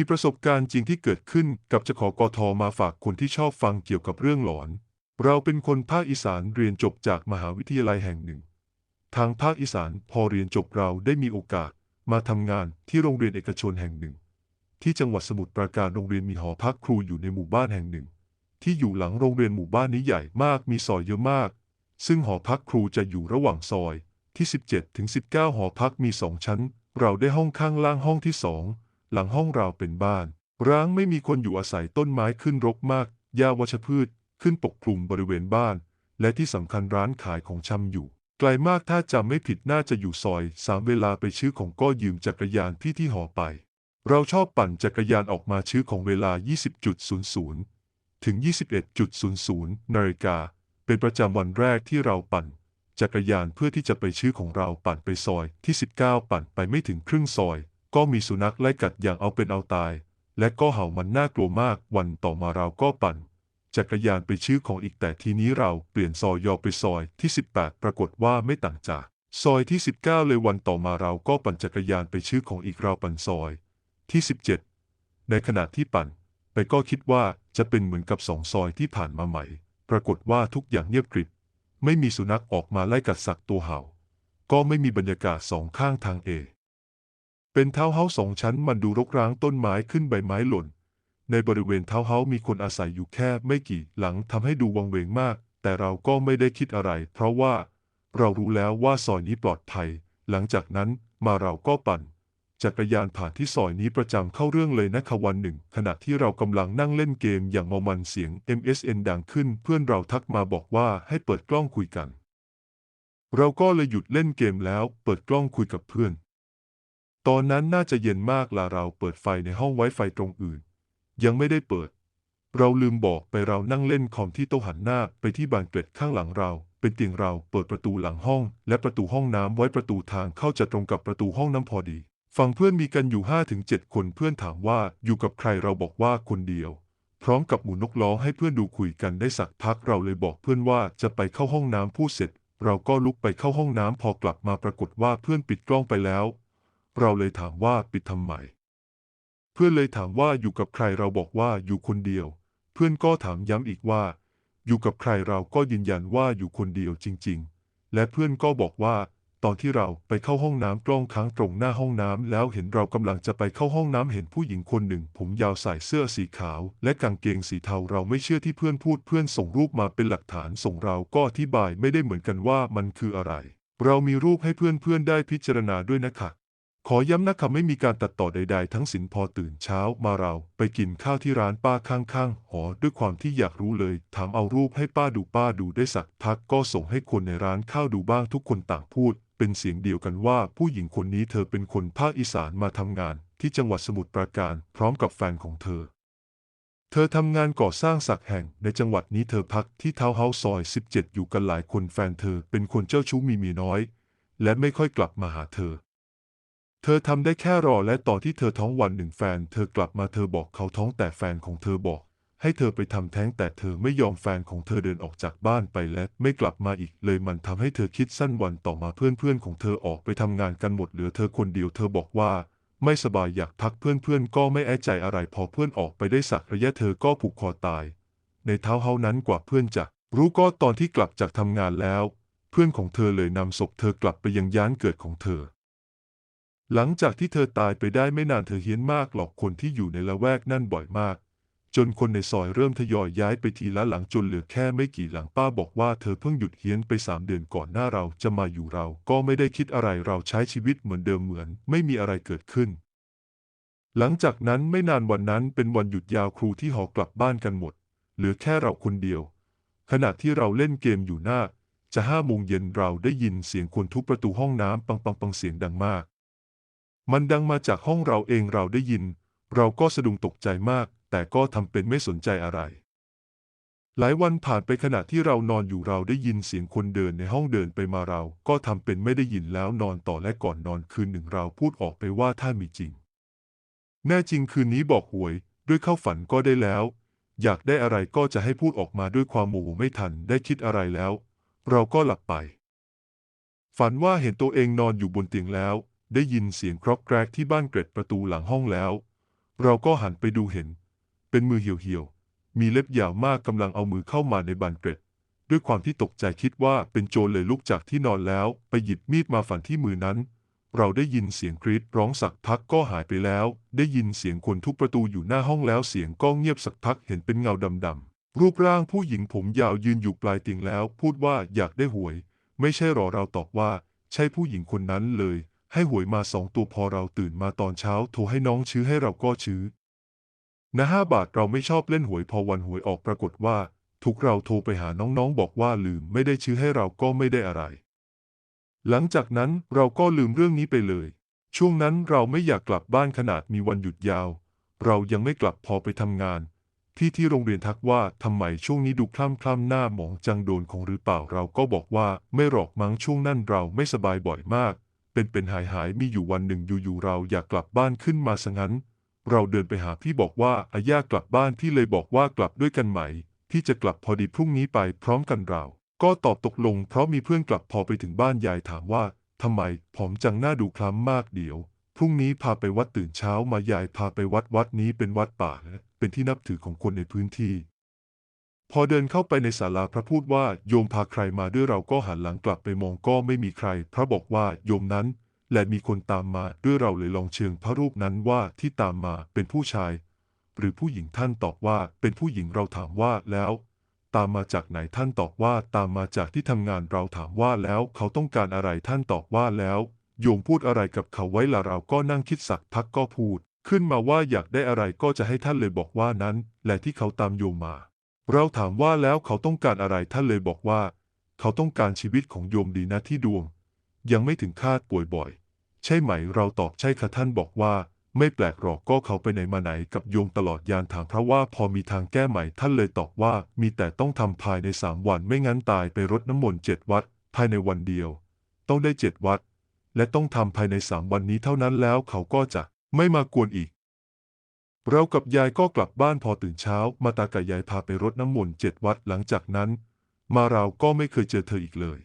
มีประสบการณ์จริงที่เกิดขึ้นกับจะขอกทมาฝากคนที่ชอบฟังเกี่ยวกับเรื่องหลอน เราเป็นคนภาคอีสานเรียนจบจากมหาวิทยาลัยแห่งหนึ่ง ทางภาคอีสานพอเรียนจบเราได้มีโอกาสมาทำงานที่โรงเรียนเอกชนแห่งหนึ่ง ที่จังหวัดสมุทรปราการโรงเรียนมีหอพักครูอยู่ในหมู่บ้านแห่งหนึ่ง ที่อยู่หลังโรงเรียนหมู่บ้านนี้ใหญ่มากมีซอยเยอะมาก ซึ่งหอพักครูจะอยู่ระหว่างซอยที่ 17ถึง19 หอพักมีสองชั้น เราได้ห้องข้างล่างห้องที่สอง หลังห้องเราเป็นบ้าน ร้างไม่มีคนอยู่อาศัยต้นไม้ขึ้นรกมากหญ้าวัชพืชขึ้นปกคลุมบริเวณบ้าน และที่สำคัญร้านขายของชำอยู่ ไกลมากถ้าจำไม่ผิดน่าจะอยู่ซอยสามเวลาไปชื่อของก็ยืมจักรยานพี่ที่หอไป เราชอบปั่นจักรยานออกมาชื่อของเวลา 20.00 ถึง 21.00 นาฬิกา เป็นประจำวันแรกที่เราปั่นจักรยานเพื่อที่จะไปชื่อของเราปั่นไปซอยที่ 19 ปั่นไปไม่ถึงครึ่งซอย ก็มีสุนัขไล่กัดอย่างเอาเป็นเอาตาย และก็เห่ามันน่ากลัวมาก วันต่อมาเราก็ปั่น จักรยานไปชื่อของอีกแต่ทีนี้เราเปลี่ยนซอยยอไปซอยที่ 18 ปรากฏว่าไม่ต่างจาก ซอยที่ 19 เลยวันต่อมาเราก็ปั่นจักรยานไปชื่อของอีกเราปั่นซอยที่ 17 ในขณะที่ปั่น ไปก็คิดว่าจะเป็นเหมือนกับสองซอยที่ผ่านมาใหม่ ปรากฏว่าทุกอย่างเงียบกริบ ไม่มีสุนัขออกมาไล่กัดสักตัวเห่า ก็ไม่มีบรรยากาศสองข้างทางเอ เป็นเท้าเฮาสองชั้นมันดูรกร้างต้นไม้ขึ้นใบไม้หล่น ในบริเวณเท้าเฮามีคนอาศัยอยู่แค่ไม่กี่หลังทำให้ดูวังเวงมาก แต่เราก็ไม่ได้คิดอะไร เพราะว่าเรารู้แล้วว่าซอยนี้ปลอดภัย หลังจากนั้นมาเราก็ปั่นจักรยานผ่านที่ซอยนี้ประจำเข้าเรื่องเลยนะคะวันหนึ่ง ขณะที่เรากำลังนั่งเล่นเกมอย่างเมามันเสียง MSN ดังขึ้น เพื่อนเราทักมาบอกว่าให้เปิดกล้องคุยกัน เราก็เลยหยุดเล่นเกมแล้วเปิดกล้องคุยกับเพื่อน ตอนนั้นน่าจะเย็นมากลาเราเปิดไฟในห้องไว้ไฟตรงอื่น ยังไม่ได้เปิด เราลืมบอกไปเรานั่งเล่นคอมที่โต๊ะหันหน้าไปที่บานเกล็ดข้างหลังเราเป็นเตียงเราเปิดประตูหลังห้อง และประตูห้องน้ำไว้ประตูทางเข้าจะตรงกับประตูห้องน้ำพอดีฝั่งเพื่อนมีกันอยู่5้าถึงเจ็ดคนเพื่อนถามว่าอยู่กับใครเราบอกว่าคนเดียว พร้อมกับหมุนนกล้อให้เพื่อนดูคุยกันได้สักพักเราเลยบอกเพื่อนว่าจะไปเข้าห้องน้ำพูดเสร็จ เราก็ลุกไปเข้าห้องน้ำพอกลับมาปรากฏว่าเพื่อนปิดกล้องไปแล้ว เราเลยถามว่าปิดทำไม เพื่อนเลยถามว่าอยู่กับใครเราบอกว่าอยู่คนเดียว เพื่อนก็ถามย้ำอีกว่า อยู่กับใครเราก็ยืนยันว่าอยู่คนเดียวจริง ๆ และเพื่อนก็บอกว่า ตอนที่เราไปเข้าห้องน้ำกล้องค้างตรงหน้าห้องน้ำแล้วเห็นเรากำลังจะไปเข้าห้องน้ำเห็นผู้หญิงคนหนึ่ง ผมยาวใส่เสื้อสีขาว และกางเกงสีเทาเราไม่เชื่อที่เพื่อนพูดเพื่อนส่งรูปมาเป็นหลักฐานส่งเราก็อธิบายไม่ได้เหมือนกันว่ามันคืออะไรเรามีรูปให้เพื่อนๆ ได้พิจารณาด้วยนะคะ ขอย้ำนะคะไม่มีการตัดต่อใด ๆ ทั้งสินพอตื่นเช้ามาเราไปกินข้าวที่ร้านป้าข้างๆหอด้วยความที่อยากรู้เลย ถามเอารูปให้ป้าดูป้าดูได้สักพักก็ส่งให้คนในร้านข้าวดูบ้างทุกคนต่างพูด เป็นเสียงเดียวกันว่าผู้หญิงคนนี้เธอเป็นคนภาคอีสานมาทำงาน ที่จังหวัดสมุทรปราการ พร้อมกับแฟนของเธอ เธอทำงานก่อสร้างสักแห่งในจังหวัดนี้เธอพักที่เท้าเฮาส์ซอย 17 อยู่กันหลายคนแฟนเธอเป็นคนเจ้าชู้มีเมียน้อย และไม่ค่อยกลับมาหาเธอ เธอทำได้แค่รอและต่อที่เธอท้องวันหนึ่งแฟน เธอกลับมาเธอบอกเขาท้องแต่แฟนของเธอบอก ให้เธอไปทำแท้งแต่เธอไม่ยอมแฟนของเธอเดินออกจากบ้านไปและไม่กลับมาอีกเลยมันทำให้เธอคิดสั้นวันต่อมาเพื่อนๆของเธอออกไปทำงานกันหมดเหลือเธอคนเดียวเธอบอกว่าไม่สบายอยากพักเพื่อนๆ ก็ไม่แอใจอะไรพอเพื่อนออกไปได้สักระยะเธอก็ผูกคอตาย ในเท้าเฮานั้นกว่าเพื่อนจะรู้ก็ตอนที่กลับจากทำงานแล้ว เพื่อนของเธอเลยนำศพเธอกลับไปยังย้านเกิดของเธอ หลังจากที่เธอตายไปได้ไม่นานเธอเฮี้ยนมากหลอกคนที่อยู่ในละแวกนั่นบ่อยมาก จนคนในซอยเริ่มทยอยย้ายไปทีละหลังจนเหลือแค่ไม่กี่หลังป้าบอกว่าเธอเพิ่งหยุดเฮี้ยนไปสามเดือนก่อนหน้าเราจะมาอยู่เรา ก็ไม่ได้คิดอะไรเราใช้ชีวิตเหมือนเดิมเหมือน ไม่มีอะไรเกิดขึ้น หลังจากนั้นไม่นานวันนั้นเป็นวันหยุดยาวครูที่หอกลับบ้านกันหมด เหลือแค่เราคนเดียว ขณะที่เราเล่นเกมอยู่หน้า จะห้าโมงเย็นเราได้ยินเสียงคนทุบประตูห้องน้ำปังปังปังเสียงดังมาก มันดังมาจากห้องเราเองเราได้ยิน เราก็สะดุ้งตกใจมาก แต่ก็ทำเป็นไม่สนใจอะไร หลายวันผ่านไปขณะที่เรานอนอยู่เราได้ยินเสียงคนเดินในห้องเดินไปมาเรา ก็ทำเป็นไม่ได้ยินแล้วนอนต่อและก่อนนอนคืนหนึ่งเราพูดออกไปว่าถ้ามีจริง แน่จริงคืนนี้บอกหวย ด้วยเข้าฝันก็ได้แล้ว อยากได้อะไรก็จะให้พูดออกมาด้วยความโมโหไม่ทันได้คิดอะไรแล้ว เราก็หลับไป ฝันว่าเห็นตัวเองนอนอยู่บนเตียงแล้ว ได้ยินเสียงครอกแกรกที่บ้านเกร็ดประตูหลังห้องแล้ว เราก็หันไปดูเห็น เป็นมือเหี่ยวๆ มีเล็บยาวมากกำลังเอามือเข้ามาในบานเกร็ด ด้วยความที่ตกใจคิดว่าเป็นโจรเลยลุกจากที่นอนแล้ว ไปหยิบมีดมาฝันที่มือนั้น เราได้ยินเสียงกรีดร้องสักพักก็หายไปแล้ว ได้ยินเสียงคนทุบประตูอยู่หน้าห้องแล้วเสียงก็เงียบสักพักเห็นเป็นเงาดำๆ รูปร่างผู้หญิงผมยาวยืนอยู่ปลายเตียงแล้ว พูดว่าอยากได้หวย ไม่ใช่หรอเราตอบว่า ใช่ผู้หญิงคนนั้นเลย ให้หวยมาสองตัวพอเราตื่นมาตอนเช้าโทรให้น้องชื้อให้เราก็ชื้อนะห้าบาทเราไม่ชอบเล่นหวยพอวันหวยออกปรากฏว่าถูกเราโทรไปหาน้องๆบอกว่าลืมไม่ได้ชื้อให้เราก็ไม่ได้อะไร หลังจากนั้นเราก็ลืมเรื่องนี้ไปเลย ช่วงนั้นเราไม่อยากกลับบ้านขนาดมีวันหยุดยาว เรายังไม่กลับพอไปทำงาน ที่ที่โรงเรียนทักว่าทำไมช่วงนี้ดูคล่ำคล่ำหน้าหมองจังโดนของหรือเปล่าเราก็บอกว่าไม่หรอกมั้งช่วงนั้นเราไม่สบายบ่อยมาก เป็นเป็นหายหายมีอยู่วันหนึ่งอยู่ๆเราอยากกลับบ้านขึ้นมาซะงั้น เราเดินไปหาพี่บอกว่าอาย่ากลับบ้านพี่เลยบอกว่ากลับด้วยกันไหม พี่จะกลับพอดีพรุ่งนี้ไปพร้อมกันเรา ก็ตอบตกลงเพราะมีเพื่อนกลับพอไปถึงบ้านยายถามว่าทำไมผอมจังหน้าดูคล้ำมากเดี๋ยวพรุ่งนี้พาไปวัดตื่นเช้ามายายพาไปวัดวัดนี้เป็นวัดป่า เป็นที่นับถือของคนในพื้นที่ พอเดินเข้าไปในศาลาพระพูดว่าโยมพาใครมาด้วยเราก็หันหลังกลับไปมองก็ไม่มีใคร พระบอกว่าโยมนั้น และมีคนตามมาด้วยเราเลยลองเชิงพระรูปนั้นว่าที่ตามมาเป็นผู้ชาย หรือผู้หญิงท่านตอบว่าเป็นผู้หญิงเราถามว่าแล้ว ตามมาจากไหนท่านตอบว่าตามมาจากที่ทำงานเราถามว่าแล้วเขาต้องการอะไรท่านตอบว่าแล้ว โยมพูดอะไรกับเขาไว้ละเราก็นั่งคิดสักพักก็พูด ขึ้นมาว่าอยากได้อะไรก็จะให้ท่านเลยบอกว่านั้น และที่เขาตามโยมมา เราถามว่าแล้วเขาต้องการอะไรท่านเลยบอกว่า เขาต้องการชีวิตของโยมดีนะที่ดวง ยังไม่ถึงคาดป่วยบ่อย ใช่ไหมเราตอบใช่ค่ะท่านบอกว่า ไม่แปลกหรอกก็เขาไปไหนมาไหนกับโยมตลอดยานถามพระว่าพอมีทางแก้ไหม่ท่านเลยตอบว่า มีแต่ต้องทำภายในสามวันไม่งั้นตายไปรดน้ำมนต์เจ็ดวัด ภายในวันเดียว ต้องได้เจ็ดวัด และต้องทำภายในสามวันนี้เท่านั้นแล้วเขาก็จะไม่มากวนอีก เรากับยายก็กลับบ้านพอตื่นเช้า มาตากับยายพาไปรดน้ำมนต์เจ็ดวัดหลังจากนั้น มาเราก็ไม่เคยเจอเธออีกเลย